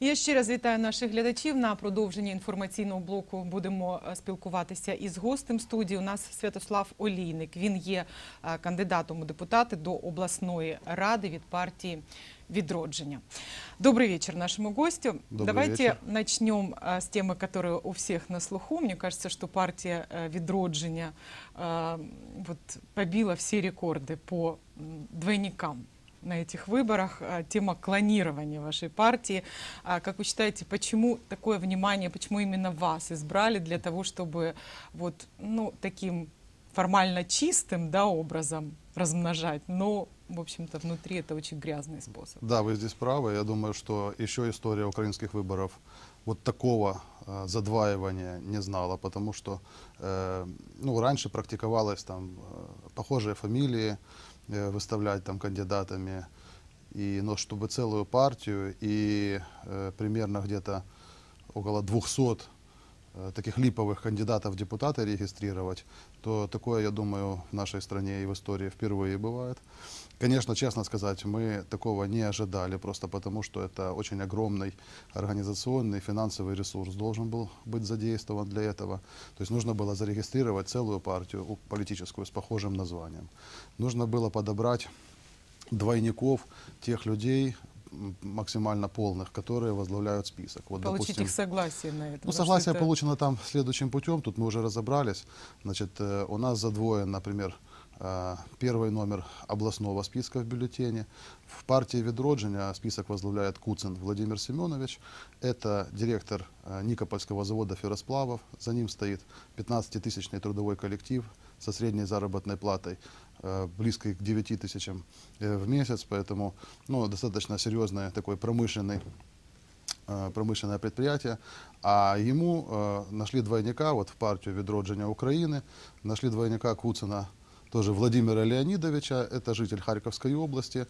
Я ще раз вітаю наших глядачів. На продовження інформаційного блоку будемо е, спілкуватися із гостем студії. У нас Святослав Олійник. Він є е, кандидатом у депутати до обласної ради від партії «Відродження». Добрый вечер нашему гостю. Добрый Давайте вечер. начнем э, с темы, которая у всех на слуху. Мне кажется, что партия э, «Відродження» э, вот, побила все рекорды по м, двойникам На этих выборах. А, Тема клонирования вашей партии. А Как вы считаете, почему такое внимание, почему именно вас избрали для того, чтобы вот, ну, таким формально чистым да, образом размножать, но, в общем-то, внутри это очень грязный способ. Да, вы здесь правы. Я думаю, что еще история украинских выборов вот такого э, задваивания не знала, потому что э, ну, раньше практиковалось там э, похожие фамилии выставлять там кандидатами, и, но чтобы целую партию и э, примерно где-то около 200 э, таких липовых кандидатов в депутаты регистрировать, то такое, я думаю, в нашей стране и в истории впервые бывает. Конечно, честно сказать, мы такого не ожидали, просто потому что это очень огромный организационный, финансовый ресурс должен был быть задействован для этого. То есть нужно было зарегистрировать целую партию политическую с похожим названием. Нужно было подобрать двойников тех людей максимально полных, которые возглавляют список. Вот, Получить допустим, их согласие на это. ну, согласие это- получено там следующим путем, тут мы уже разобрались. Значит, э, у нас задвоен, например, первый номер областного списка в бюллетене. В партии «Ведродження» список возглавляет Куцин Владимир Семенович. Это директор э, Никопольского завода ферросплавов. За ним стоит 15-тысячный трудовой коллектив со средней заработной платой э, близкой к 9 тысячам э, в месяц. Поэтому ну, достаточно серьезный такой промышленный э, промышленное предприятие, а ему э, нашли двойника вот в партию «Відродження Украины», нашли двойника Куцина, тоже Владимира Леонидовича, это житель Харьковской области.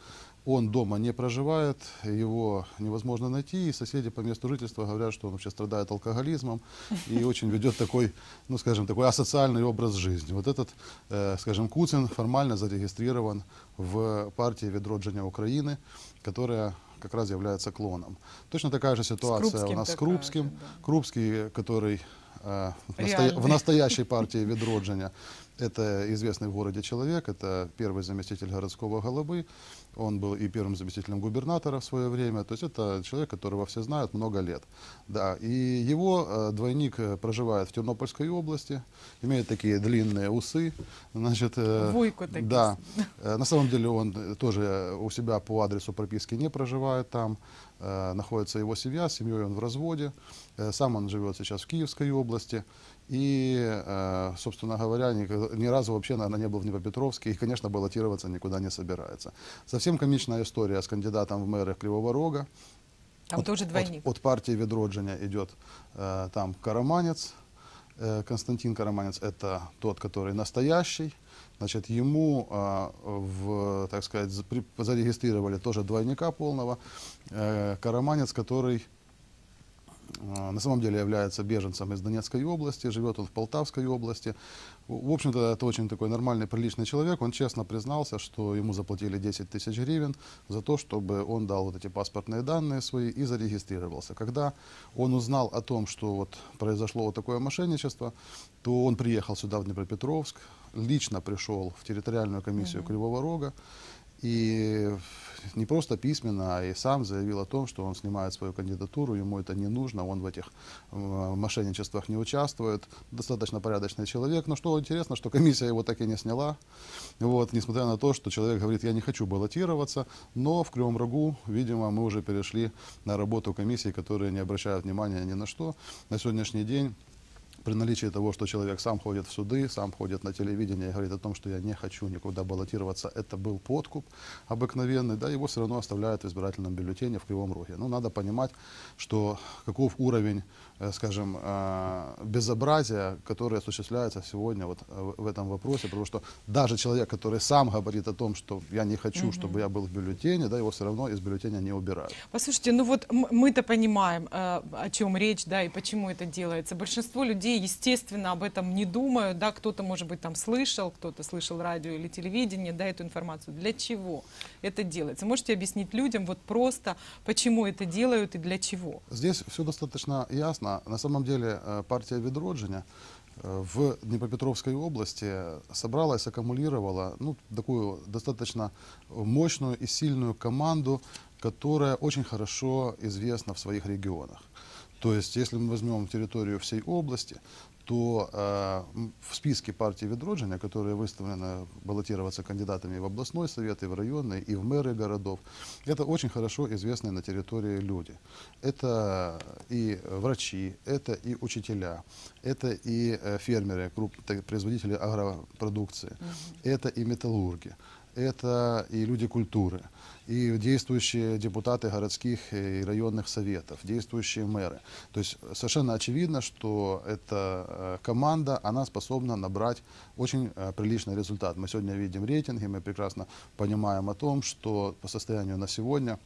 Он дома не проживает, его невозможно найти, и соседи по месту жительства говорят, что он вообще страдает алкоголизмом и очень ведет такой, ну скажем, такой асоциальный образ жизни. Вот этот, э, скажем, Куцин формально зарегистрирован в партии «Відродження Украины», которая как раз является клоном. Точно такая же ситуация у нас с Крупским. же, да. Крупский, который э, в, настоя- в настоящей партии Ведродження, это известный в городе человек, это первый заместитель городского головы, он был и первым заместителем губернатора в свое время, то есть это человек, которого все знают много лет. Да, и его э, двойник э, проживает в Тернопольской области, имеет такие длинные усы, значит, э, Вуйко такие. да, Э, На самом деле он э, тоже у себя по адресу прописки не проживает там. Э, Находится его семья, с семьей он в разводе. Э, Сам он живет сейчас в Киевской области. И, э, собственно говоря, ни, ни разу вообще, наверное, не был в Днепропетровске. И, конечно, баллотироваться никуда не собирается. Совсем комичная история с кандидатом в мэры Кривого Рога. Там От- тоже от- двойник. От, партии Ведродження идет э, там Караманец, э, Константин Караманец, это тот, который настоящий. Значит, ему э, в, так сказать, при- зарегистрировали тоже двойника полного. Э, Караманец, который на самом деле является беженцем из Донецкой области, живет он в Полтавской области. В общем-то, это очень такой нормальный, приличный человек. Он честно признался, что ему заплатили 10 тысяч гривен за то, чтобы он дал вот эти паспортные данные свои и зарегистрировался. Когда он узнал о том, что вот произошло вот такое мошенничество, то он приехал сюда, в Днепропетровск, лично пришел в территориальную комиссию Кривого Рога, и не просто письменно, а и сам заявил о том, что он снимает свою кандидатуру, ему это не нужно, он в этих мошенничествах не участвует. Достаточно порядочный человек. Но что интересно, что комиссия его так и не сняла. Вот, несмотря на то, что человек говорит, я не хочу баллотироваться, но в Кривом Рогу, видимо, мы уже перешли на работу комиссии, которые не обращают внимания ни на что. На сегодняшний день при наличии того, что человек сам ходит в суды, сам ходит на телевидение и говорит о том, что я не хочу никуда баллотироваться, это был подкуп обыкновенный, да, его все равно оставляют в избирательном бюллетене в Кривом Роге. Ну, надо понимать, что каков уровень, скажем, э, безобразия, который осуществляется сегодня вот э, в этом вопросе, потому что даже человек, который сам говорит о том, что я не хочу, чтобы я был в бюллетене, да, его все равно из бюллетеня не убирают. Послушайте, ну вот мы-то понимаем, э, о чем речь, да, и почему это делается. Большинство людей людей, естественно, об этом не думают, да, кто-то, может быть, там слышал, кто-то слышал радио или телевидение, да, эту информацию. Для чего это делается? Можете объяснить людям вот просто, почему это делают и для чего? Здесь все достаточно ясно. На самом деле э, партия Відродження э, в Днепропетровской области собралась, аккумулировала ну, такую достаточно мощную и сильную команду, которая очень хорошо известна в своих регионах. То есть, если мы возьмем территорию всей области, то э, в списке партии Відродження, которые выставлены баллотироваться кандидатами в областной совет, и в районный, и в мэры городов, это очень хорошо известные на территории люди. Это и врачи, это и учителя, это и э, фермеры, крупные производители агропродукции, это и металлурги, это и люди культуры, и действующие депутаты городских и районных советов, действующие мэры. То есть совершенно очевидно, что эта э, команда, она способна набрать очень э, приличный результат. Мы сегодня видим рейтинги, мы прекрасно понимаем о том, что по состоянию на сегодня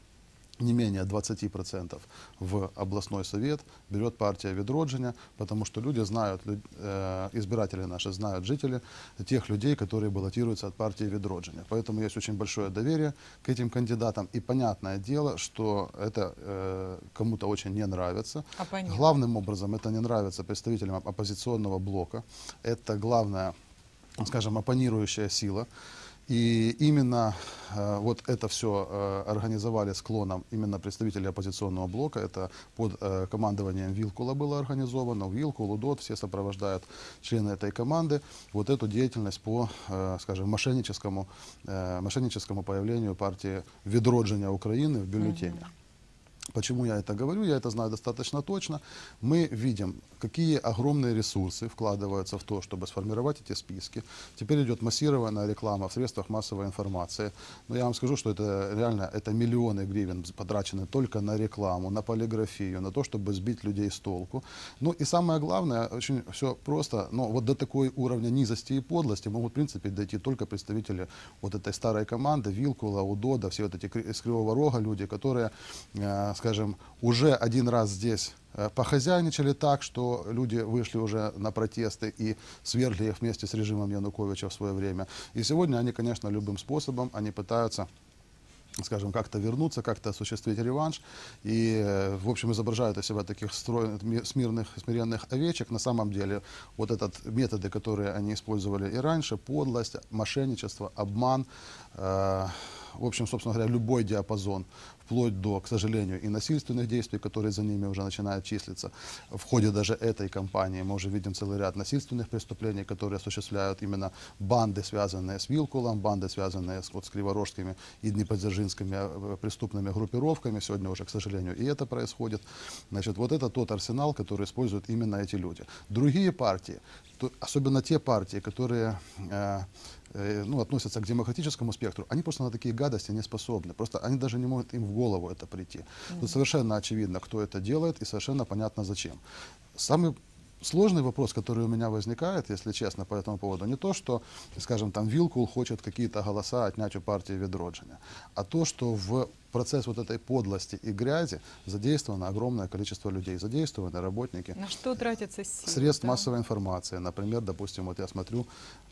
не менее 20% в областной совет берет партия Відродження, потому что люди знают, э, избиратели наши знают, жители, тех людей, которые баллотируются от партии Відродження. Поэтому есть очень большое доверие к этим кандидатам. И понятное дело, что это э, кому-то очень не нравится. Оппонентам. Главным образом это не нравится представителям оппозиционного блока. Это главная, скажем, оппонирующая сила. И именно э, вот это все э, организовали склоном именно представители оппозиционного блока. Это под э, командованием Вилкула было организовано. Вилкул, Удот, все сопровождают члены этой команды. Вот эту деятельность по, э, скажем, мошенническому, э, мошенническому появлению партии Відродження Украины в бюллетенях. Почему я это говорю? Я это знаю достаточно точно. Мы видим, какие огромные ресурсы вкладываются в то, чтобы сформировать эти списки. Теперь идет массированная реклама в средствах массовой информации. Но я вам скажу, что это реально это миллионы гривен потрачены только на рекламу, на полиграфию, на то, чтобы сбить людей с толку. Ну и самое главное, очень все просто, но вот до такой уровня низости и подлости могут, в принципе, дойти только представители вот этой старой команды, Вилкула, Удода, все вот эти из Кривого Рога люди, которые, э, скажем, уже один раз здесь похозяйничали так, что люди вышли уже на протесты и свергли их вместе с режимом Януковича в свое время. И сегодня они, конечно, любым способом, они пытаются скажем, как-то вернуться, как-то осуществить реванш. И, э, в общем, изображают из себя таких стройных, ми- смирных, смиренных овечек. На самом деле, вот этот методы, которые они использовали и раньше, подлость, мошенничество, обман, э, в общем, собственно говоря, любой диапазон, вплоть до, к сожалению, и насильственных действий, которые за ними уже начинают числиться. В ходе даже этой кампании мы уже видим целый ряд насильственных преступлений, которые осуществляют именно банды, связанные с Вилкулом, банды, связанные с, вот, с криворожскими и днепродзержинскими э, преступными группировками. Сегодня уже, к сожалению, и это происходит. Значит, вот это тот арсенал, который используют именно эти люди. Другие партии, то- особенно те партии, которые э, ну, относятся к демократическому спектру, они просто на такие гадости не способны. Просто они даже не могут им в голову это прийти. Тут совершенно очевидно, кто это делает, и совершенно понятно, зачем. Самый сложный вопрос, который у меня возникает, если честно, по этому поводу, не то, что, скажем, там Вилкул хочет какие-то голоса отнять у партии Відродження, а то, что в процесс вот этой подлости и грязи задействовано огромное количество людей, задействованы работники, На что тратятся силы? средств да? массовой информации. Например, допустим, вот я смотрю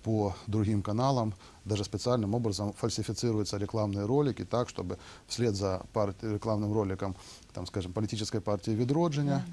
по другим каналам, даже специальным образом фальсифицируются рекламные ролики так, чтобы вслед за рекламным роликом, там, скажем, политической партии Відродження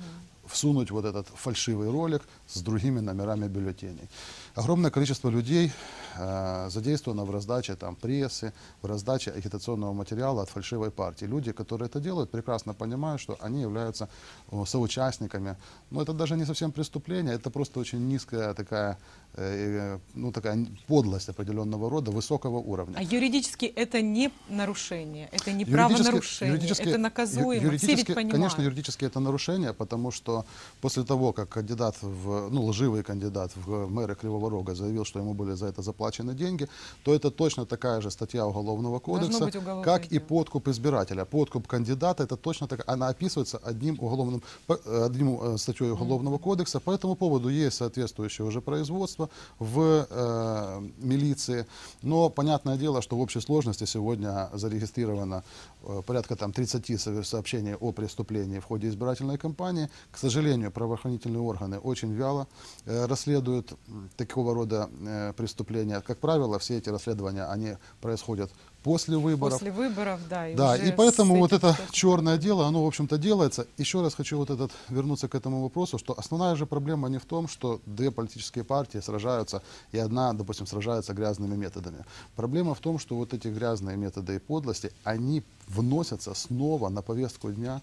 всунуть вот этот фальшивый ролик с другими номерами бюллетеней. Огромное количество людей э, задействовано в раздаче там, прессы, в раздаче агитационного материала от фальшивой партии. Люди, которые это делают, прекрасно понимают, что они являются о, соучастниками. Но это даже не совсем преступление, это просто очень низкая такая, э, ну, такая подлость определенного рода, высокого уровня. А юридически это не нарушение, это не Юридически- правонарушение, юридически- это наказуемо. ю- Все ведь юридически- понимают. Конечно, юридически это нарушение, потому что после того, как кандидат в, ну, лживый кандидат в мэра Кривого Рога заявил, что ему были за это заплачены деньги, то это точно такая же статья Уголовного кодекса, как и подкуп избирателя. Подкуп кандидата, это точно так, она описывается одним уголовным, одним э, статьей Уголовного кодекса. По этому поводу есть соответствующее уже производство в э, милиции. Но понятное дело, что в общей сложности сегодня зарегистрировано э, порядка там 30 со- сообщений о преступлении в ходе избирательной кампании. К сожалению, правоохранительные органы очень вяло э, расследуют м, такого рода э, преступления. Как правило, все эти расследования, они происходят после выборов. После выборов, да. И Да, и поэтому вот это что-то- черное дело, оно, в общем-то, делается. Еще раз хочу вот этот, вернуться к этому вопросу, что основная же проблема не в том, что две политические партии сражаются, и одна, допустим, сражается грязными методами. Проблема в том, что вот эти грязные методы и подлости, они вносятся снова на повестку дня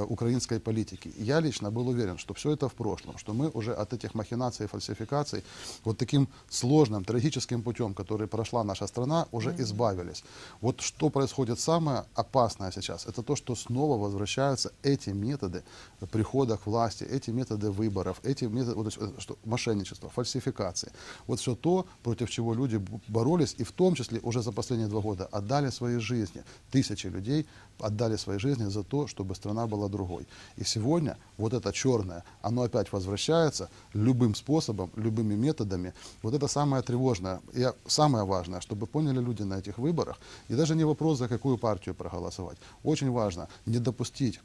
украинской политики. Я лично был уверен, что все это в прошлом, что мы уже от этих махинаций и фальсификаций вот таким сложным, трагическим путем, который прошла наша страна, уже избавились. Вот что происходит самое опасное сейчас, это то, что снова возвращаются эти методы прихода к власти, эти методы выборов, эти методы вот, э, что, мошенничества, фальсификации. Вот все то, против чего люди боролись, и в том числе уже за последние два года отдали свои жизни. Тысячи людей отдали свои жизни за то, чтобы страна была другой. И сегодня вот это черное, оно опять возвращается любым способом, любыми методами. Вот это самое тревожное. И самое важное, чтобы поняли люди на этих выборах, и даже не вопрос, за какую партию проголосовать. Очень важно не допустить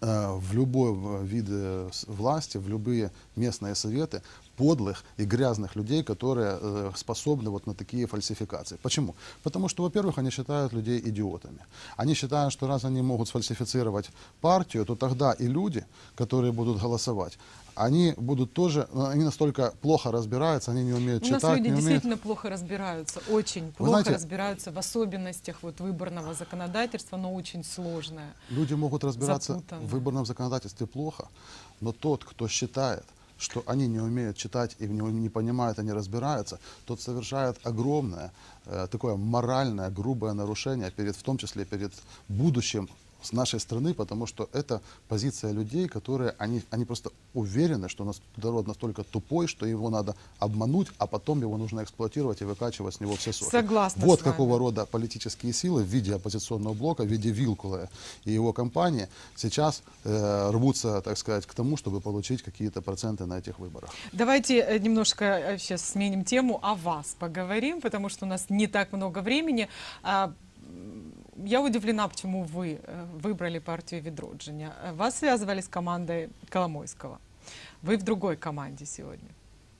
в любой э, вид э, власти, в любые местные советы подлых и грязных людей, которые э, способны вот на такие фальсификации. Почему? Потому что, во-первых, они считают людей идиотами. Они считают, что раз они могут сфальсифицировать партию, то тогда и люди, которые будут голосовать, они будут тоже, ну, они настолько плохо разбираются, они не умеют У нас читать, люди не умеют... действительно плохо разбираются, очень плохо знаете- разбираются в особенностях вот выборного законодательства, но очень сложное. Люди могут разбираться Запутанно. в выборном законодательстве плохо, но тот, кто считает, что они не умеют читать и не, не понимают, они разбираются, тот совершает огромное э, такое моральное, грубое нарушение, перед, в том числе перед будущим с нашей страны, потому что это позиция людей, которые, они, они просто уверены, что нас- народ настолько тупой, что его надо обмануть, а потом его нужно эксплуатировать и выкачивать с него все соки. Согласна Вот какого рода политические силы в виде оппозиционного блока, в виде Вилкула и его компании сейчас э, рвутся, так сказать, к тому, чтобы получить какие-то проценты на этих выборах. Давайте э, немножко сейчас сменим тему, о вас поговорим, потому что у нас не так много времени. Я удивлена, почему вы э, выбрали партию Відродження. Э, Вас связывали с командой Коломойского. Вы в другой команде сегодня.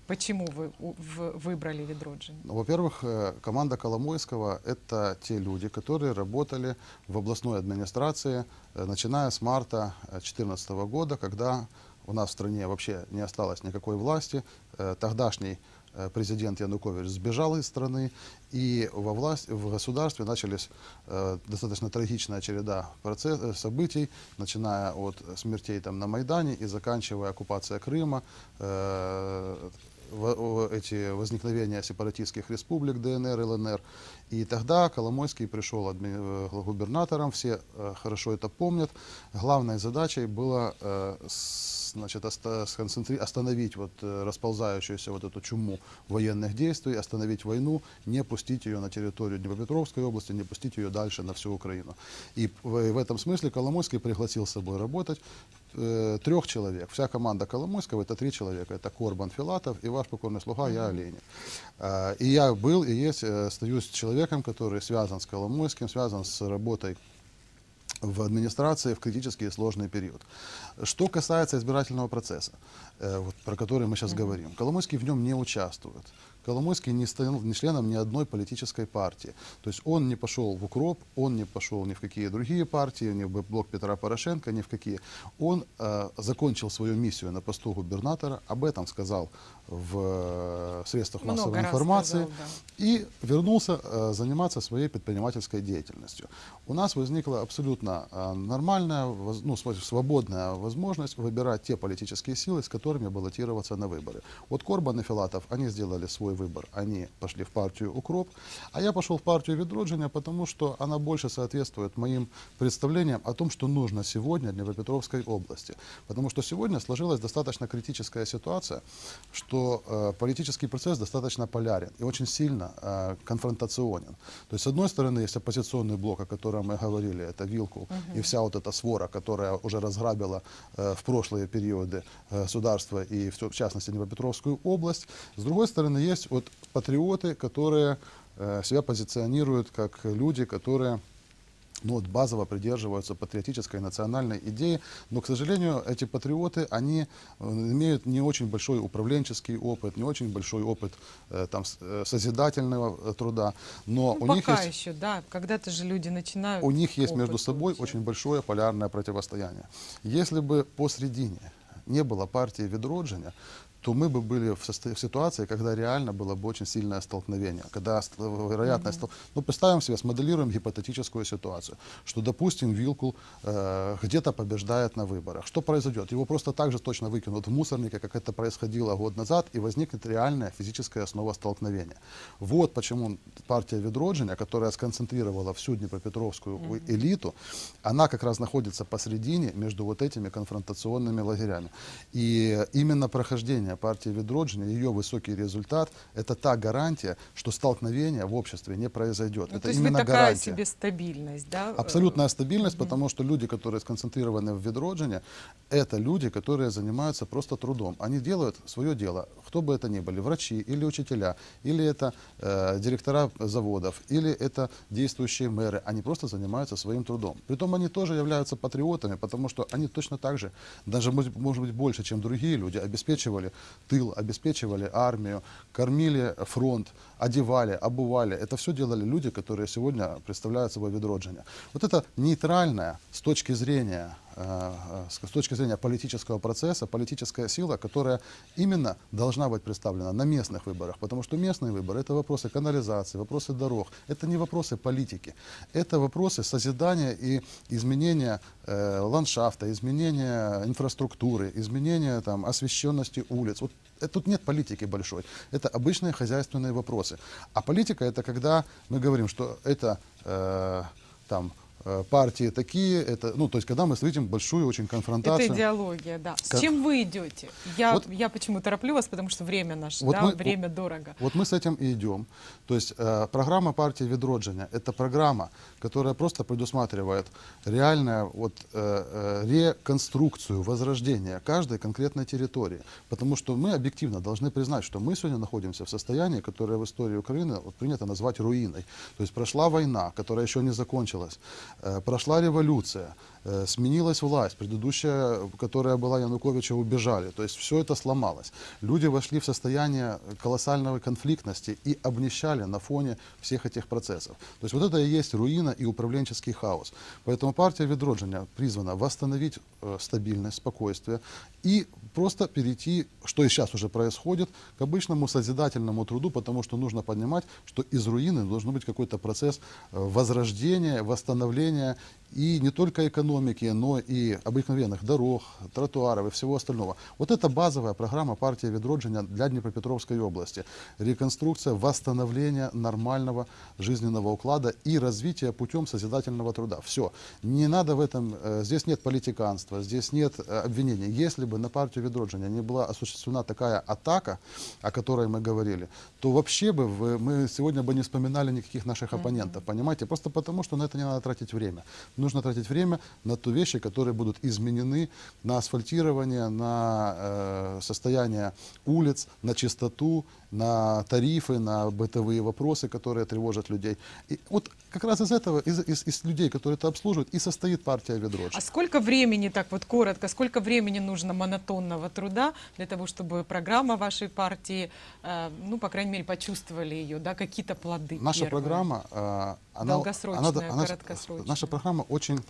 Почему вы выбрали Відродження? Ну, Во-первых, э, команда Коломойского – это те люди, которые работали в областной администрации, начиная с марта 2014 года, когда у нас в стране вообще не осталось никакой власти. Тогдашний президент Янукович сбежал из страны, и во власть, в государстве начались э, достаточно трагичная череда процесс, э, событий, начиная от смертей там, на Майдане и заканчивая оккупацией Крыма, э, эти возникновения сепаратистских республик ДНР, ЛНР. И тогда Коломойский пришел э, губернатором, все э, хорошо это помнят. Главной задачей было э, значит, сконцентри- остановить вот, э, расползающуюся вот эту чуму военных действий, остановить войну, не пустить ее на территорию Днепропетровской области, не пустить ее дальше на всю Украину. И в, в этом смысле Коломойский пригласил с собой работать э, трех человек. Вся команда Коломойского это три человека. Это Корбан Филатов и ваш покорный слуга, я Олейник. Э, и я был и есть, э, остаюсь человеком, который связан с Коломойским, связан с работой в администрации в критический и сложный период. Что касается избирательного процесса, э, вот, про который мы сейчас говорим, Коломойский в нем не участвует. Коломойский не стал ни членом ни одной политической партии. То есть он не пошел в укроп, он не пошел ни в какие другие партии, ни в блок Петра Порошенко, ни в какие. Он э, закончил свою миссию на посту губернатора, об этом сказал в э, средствах Много массовой информации сказал, да. и вернулся э, заниматься своей предпринимательской деятельностью. У нас возникла абсолютно э, нормальная, воз- ну, св- свободная возможность выбирать те политические силы, с которыми баллотироваться на выборы. Вот Корбан и Филатов, они сделали свой выбор, они пошли в партию «Укроп», а я пошел в партию «Відродження», потому что она больше соответствует моим представлениям о том, что нужно сегодня Днепропетровской области. Потому что сегодня сложилась достаточно критическая ситуация, что э, политический процесс достаточно полярен и очень сильно э, конфронтационен. То есть, с одной стороны, есть оппозиционный блок, о котором мы говорили, это Вилку, и вся вот эта свора, которая уже разграбила э, в прошлые периоды государство и, в, частности, Днепропетровскую область. С другой стороны, есть вот патриоты, которые себя позиционируют как люди, которые ну, вот базово придерживаются патриотической национальной идеи, но, к сожалению, эти патриоты, они э, имеют не очень большой управленческий опыт, не очень большой опыт э, там, э, созидательного э, труда, но Ну, у них пока есть... еще, да. Когда-то же люди начинают. У них есть между собой получать. очень большое полярное противостояние. Если бы посредине не было партии Ведроджиня, то мы бы были в, в ситуации, когда реально было бы очень сильное столкновение, когда ст- вероятность... стол- Ну, представим себе, смоделируем гипотетическую ситуацию, что, допустим, Вилкул э, где-то побеждает на выборах. Что произойдет? Его просто так же точно выкинут в мусорники, как это происходило год назад, и возникнет реальная физическая основа столкновения. Вот почему партия Ведроджиня, которая сконцентрировала всю Днепропетровскую элиту, она как раз находится посредине между вот этими конфронтационными лагерями. И именно прохождение партии Ведроджиня, ее высокий результат, это та гарантия, что столкновение в обществе не произойдет. Ну, это то есть вы именно такая гарантия. себе стабильность, да? э, Абсолютная стабильность, потому что люди, которые сконцентрированы в Ведроджине, это люди, которые занимаются просто трудом. Они делают свое дело, кто бы это ни были, врачи или учителя, или это э, директора заводов, или это действующие мэры. Они просто занимаются своим трудом. Притом они тоже являются патриотами, потому что они точно так же, даже может быть больше, чем другие люди, обеспечивали тыл, обеспечивали армию, кормили фронт, одевали, обували. Это все делали люди, которые сегодня представляют собой Ведроджиня. Вот это нейтральная с точки зрения с точки зрения политического процесса, политическая сила, которая именно должна быть представлена на местных выборах, потому что местные выборы это вопросы канализации, вопросы дорог, это не вопросы политики, это вопросы созидания и изменения э, ландшафта, изменения инфраструктуры, изменения там, освещенности улиц. Вот это, тут нет политики большой, это обычные хозяйственные вопросы. А политика это когда мы говорим, что это э, там э, партии такие, это, ну, то есть, когда мы видим большую очень конфронтацию. Это идеология, да. С Как- чем вы идете? Я, Вот- я почему тороплю вас, потому что время наше, Вот да, мы- время дорого. Вот мы с этим и идем. То есть э, программа партии Ведроджиня – это программа, которая просто предусматривает реальную вот, э, э, реконструкцию, возрождение каждой конкретной территории. Потому что мы объективно должны признать, что мы сегодня находимся в состоянии, которое в истории Украины вот, принято назвать руиной. То есть прошла война, которая еще не закончилась, э, прошла революция, э, сменилась власть, предыдущая, которая была Януковича, убежали. То есть все это сломалось. Люди вошли в состояние колоссальной конфликтности и обнищали на фоне всех этих процессов. То есть вот это и есть руина и управленческий хаос. Поэтому партия Ведроджиня призвана восстановить э, стабильность, спокойствие и просто перейти, что и сейчас уже происходит, к обычному созидательному труду, потому что нужно понимать, что из руины должен быть какой-то процесс э, возрождения, восстановления и не только экономики, но и обыкновенных дорог, тротуаров и всего остального. Вот это базовая программа партии Ведроджиня для Днепропетровской области. Реконструкция, восстановление нормального жизненного уклада и развитие путем созидательного труда. Все. Не надо в этом, э, здесь нет политиканства, здесь нет э, обвинений. Если бы на партию Ведроджиня не была осуществлена такая атака, о которой мы говорили, то вообще бы вы- мы сегодня бы не вспоминали никаких наших оппонентов, понимаете? Просто потому, что на это не надо тратить время. Нужно тратить время на то вещи, которые будут изменены, на асфальтирование, на э, состояние улиц, на чистоту, на тарифы, на бытовые вопросы, которые тревожат людей. И вот как раз из этого, из, из- из людей, которые это обслуживают, и состоит партия Ведроджи. А сколько времени, так вот коротко, сколько времени нужно монотонного труда для того, чтобы программа вашей партии, э, ну, по крайней мере, почувствовали ее, да, какие-то плоды Наша первые? программа, э, она, Долгосрочная, она- она- короткосрочная. наша программа очень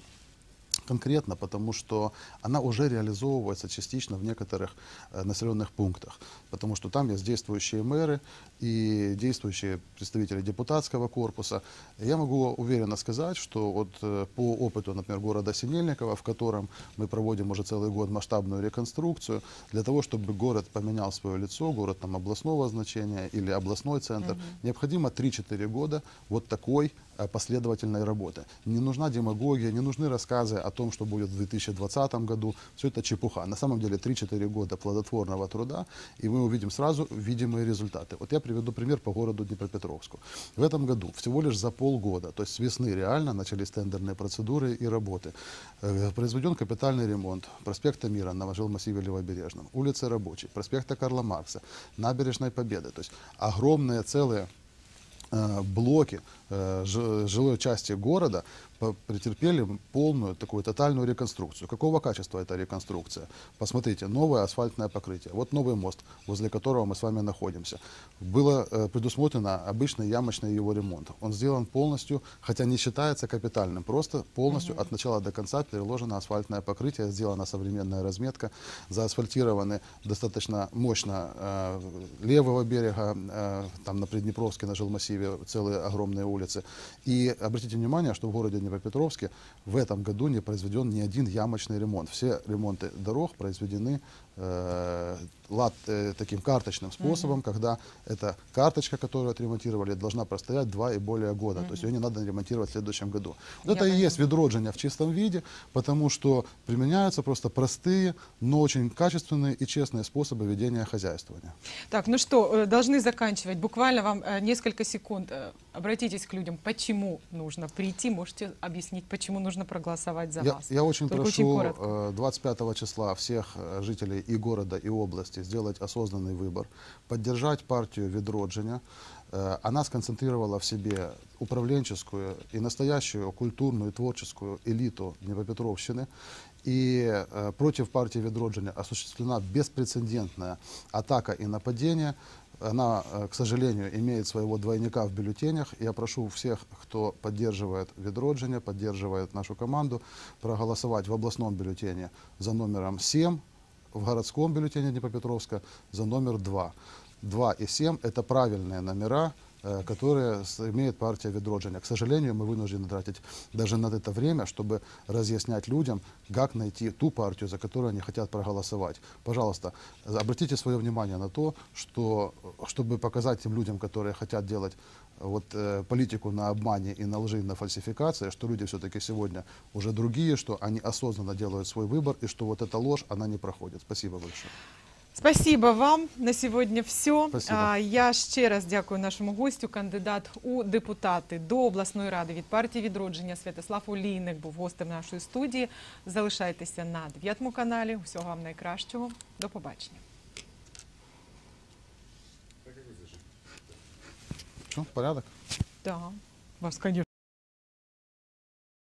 конкретно, потому что она уже реализовывается частично в некоторых э, населенных пунктах, потому что там есть действующие мэры и действующие представители депутатского корпуса. Я могу уверенно сказать, что вот э, по опыту, например, города Синельникова, в котором мы проводим уже целый год масштабную реконструкцию, для того, чтобы город поменял свое лицо, город там областного значения или областной центр, необходимо 3-4 года вот такой последовательной работы. Не нужна демагогия, не нужны рассказы о том, что будет в 2020 году. Все это чепуха. На самом деле 3-4 года плодотворного труда, и мы увидим сразу видимые результаты. Вот я приведу пример по городу Днепропетровску. В этом году всего лишь за полгода, то есть с весны реально начались тендерные процедуры и работы. Э, Произведен капитальный ремонт проспекта Мира на жилмассиве Левобережном, улицы Рабочей, проспекта Карла Маркса, набережной Победы. То есть огромные целые э, блоки э, жи- жилой части города претерпели полную такую тотальную реконструкцию. Какого качества эта реконструкция? Посмотрите, новое асфальтное покрытие. Вот новый мост, возле которого мы с вами находимся. Было э, предусмотрено обычный ямочный его ремонт. Он сделан полностью, хотя не считается капитальным, просто полностью от начала до конца переложено асфальтное покрытие, сделана современная разметка, заасфальтированы достаточно мощно э, левого берега, э, там на Приднепровске, на жилмассиве целые огромные улицы. И обратите внимание, что в городе Днепропетровске в этом году не произведен ни один ямочный ремонт. Все ремонты дорог произведены лад, э, таким карточным способом, когда эта карточка, которую отремонтировали, должна простоять два и более года. То есть ее не надо ремонтировать в следующем году. Вот Я это и есть ведроджение в чистом виде, потому что применяются просто простые, но очень качественные и честные способы ведения хозяйствования. Так, ну что, э, должны заканчивать. Буквально вам э, несколько секунд. Э, Обратитесь к людям, почему нужно прийти. Можете объяснить, почему нужно проголосовать за Я, вас. я очень Только прошу очень коротко. э, 25 числа всех э, жителей и города, и области сделать осознанный выбор, поддержать партию Ведроджиня. Э, Она сконцентрировала в себе управленческую и настоящую культурную и творческую элиту Днепропетровщины. И э, против партии Ведроджиня осуществлена беспрецедентная атака и нападение. Она, э, к сожалению, имеет своего двойника в бюллетенях. Я прошу всех, кто поддерживает Ведроджиня, поддерживает нашу команду, проголосовать в областном бюллетене за номером 7, в городском бюллетене Днепропетровска за номер 2. 2 и 7 – это правильные номера, э, которые имеет партия Ведроджиня. К сожалению, мы вынуждены тратить даже на это время, чтобы разъяснять людям, как найти ту партию, за которую они хотят проголосовать. Пожалуйста, обратите свое внимание на то, что, э, чтобы показать тем людям, которые хотят делать вот, э, политику на обмане и на лжи, на фальсификации, что люди все-таки сегодня уже другие, что они осознанно делают свой выбор, и что вот эта ложь, она не проходит. Спасибо большое. Спасибо вам. На сьогодні все. Спасибо. А, Я ще раз дякую нашому гостю, кандидат у депутати до обласної ради від партії відродження Святослав Олійник був гостем нашої студії. Залишайтеся на дев'ятому каналі. Усього вам найкращого. До побачення. Что, порядок? Да, вас, конечно.